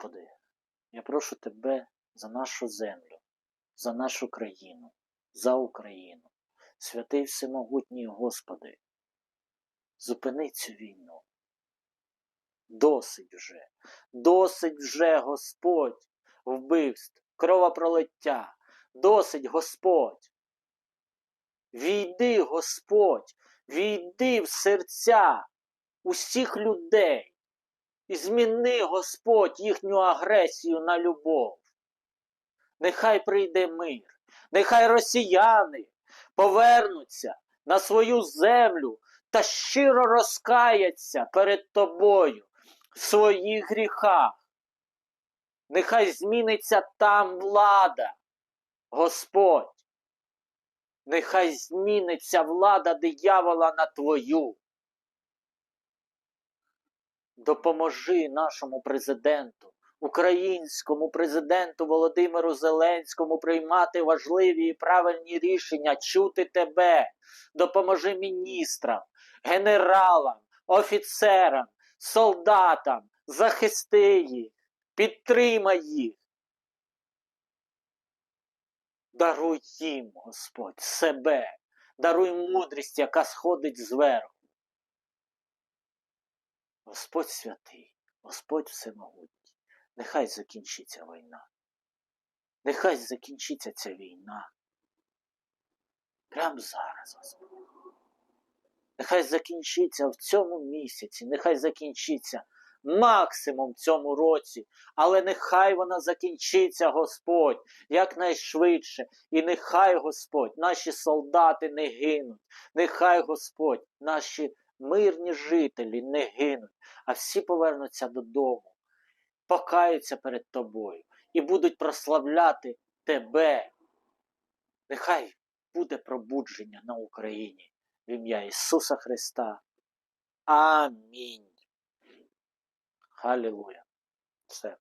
Господи, я прошу Тебе за нашу землю, за нашу країну, за Україну. Святий Всемогутній Господи, зупини цю війну. Досить вже, досить вже, Господь, вбивств, кровопролиття, досить, Господь. Війди, Господь, війди в серця усіх людей і зміни, Господь, їхню агресію на любов. Нехай прийде мир, нехай росіяни повернуться на свою землю та щиро розкаяться перед тобою в своїх гріхах. Нехай зміниться там влада, Господь. Нехай зміниться влада диявола на твою. Допоможи нашому президенту, українському президенту Володимиру Зеленському приймати важливі і правильні рішення, чути тебе. Допоможи міністрам, генералам, офіцерам, солдатам, захисти їх, підтримай їх. Даруй їм, Господь, себе, даруй мудрість, яка сходить зверху. Господь святий, Господь всемогутній, нехай закінчиться війна. Нехай закінчиться ця війна. Прямо зараз, Господь. Нехай закінчиться в цьому місяці, нехай закінчиться максимум в цьому році, але нехай вона закінчиться, Господь, якнайшвидше. І нехай, Господь, наші солдати не гинуть, нехай, Господь, наші мирні жителі не гинуть, а всі повернуться додому, покаються перед тобою і будуть прославляти тебе. Нехай буде пробудження на Україні в ім'я Ісуса Христа. Амінь. Халілуя. Все.